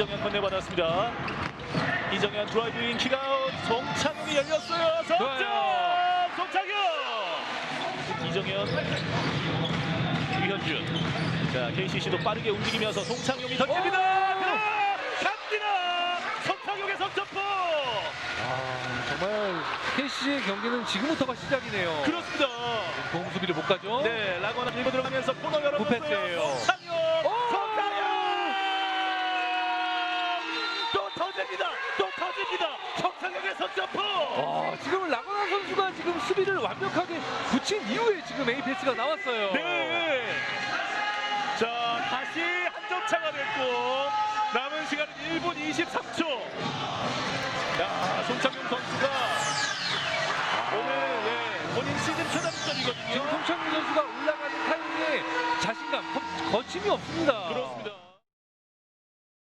이정현 건네받았습니다. 이정현 드라이브인 킥아웃 송창용이 열렸어요. 석점. 송창용 이정현 유현준 자 KCC도 빠르게 움직이면서 송창용이 던집니다. 갑니다. 송창용의 석점포 아, 정말 KC의 경기는 지금부터가 시작이네요. 그렇습니다. 공수비를 못 가죠? 네 라거나 밀고 들어가면서 코너 열어줬어요. 부패스예요. 송창용 송창용 또 터집니다. 또 터집니다. 송창용의 석점포 와, 지금 라거나 선수가 지금 수비를 완벽하게 붙인 이후에 지금 에이패스가 나왔어요. 네. 자, 다시 한 점 차가 됐고 남은 시간은 1분 23초. 야, 송창용 선수가 오늘 예, 본인 시즌 지금 최다 득점이거든요. 송창민 선수가 올라가는 타이밍에 자신감, 거- 거침이 없습니다. 그렇습니다.